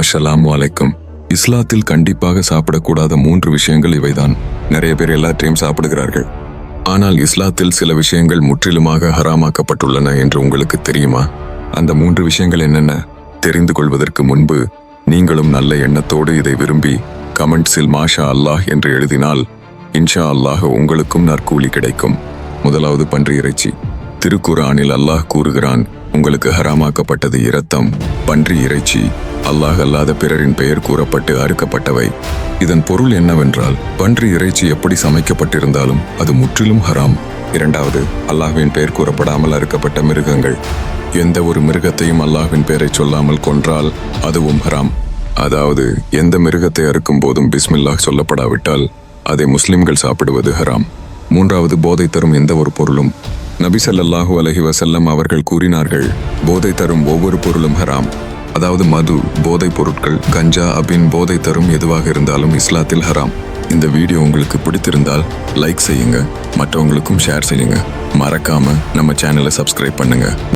அஸ்ஸலாமு அலைக்கும். இஸ்லாத்தில் கண்டிப்பாக சாப்பிடக்கூடாத மூன்று விஷயங்கள் இவைதான். நிறைய பேர் எல்லாற்றையும் சாப்பிடுகிறார்கள். ஆனால் இஸ்லாத்தில் சில விஷயங்கள் முற்றிலுமாக ஹராமாக்கப்பட்டுள்ளன என்று உங்களுக்கு தெரியுமா? அந்த மூன்று விஷயங்கள் என்னென்ன? தெரிந்து கொள்வதற்கு முன்பு நீங்களும் நல்ல எண்ணத்தோடு இதை விரும்பி கமெண்ட்ஸில் மாஷா அல்லாஹ் என்று எழுதினால் இன்ஷா அல்லாஹ் உங்களுக்கும் நற்கூலி கிடைக்கும். முதலாவது பன்றி இறைச்சி. திருக்குர்ஆனில் அல்லாஹ் கூறுகிறான் உங்களுக்கு ஹராமாக்கப்பட்டது இரத்தம் பன்றி இறைச்சி. அல்லாஹ் அல்லாத பிறரின் பெயர் கூறப்பட்டு அறுக்கப்பட்டவை. இதன் பொருள் என்னவென்றால் பன்றி இறைச்சி எப்படி சமைக்கப்பட்டிருந்தாலும் அது முற்றிலும் ஹராம். இரண்டாவது அல்லாஹ்வின் பெயர் கூறப்படாமல் அறுக்கப்பட்ட மிருகங்கள். எந்த ஒரு மிருகத்தையும் அல்லாஹ்வின் பெயரை சொல்லாமல் கொன்றால் அதுவும் ஹராம். அதாவது எந்த மிருகத்தை அறுக்கும் போதும் பிஸ்மில்லாஹ் சொல்லப்படாவிட்டால் அதை முஸ்லிம்கள் சாப்பிடுவது ஹராம். மூன்றாவது போதை தரும் எந்த ஒரு பொருளும். நபி சல்லாஹூ அலஹி வசல்லம் அவர்கள் கூறினார்கள் போதை தரும் ஒவ்வொரு பொருளும் ஹராம். அதாவது மது போதைப் பொருட்கள் கஞ்சா அபின் போதை தரும் எதுவாக இருந்தாலும் இஸ்லாத்தில் ஹராம். இந்த வீடியோ உங்களுக்கு பிடித்திருந்தால் லைக் செய்யுங்க மற்றவங்களுக்கும் ஷேர் செய்யுங்க. மறக்காம நம்ம சேனலை சப்ஸ்கிரைப் பண்ணுங்க.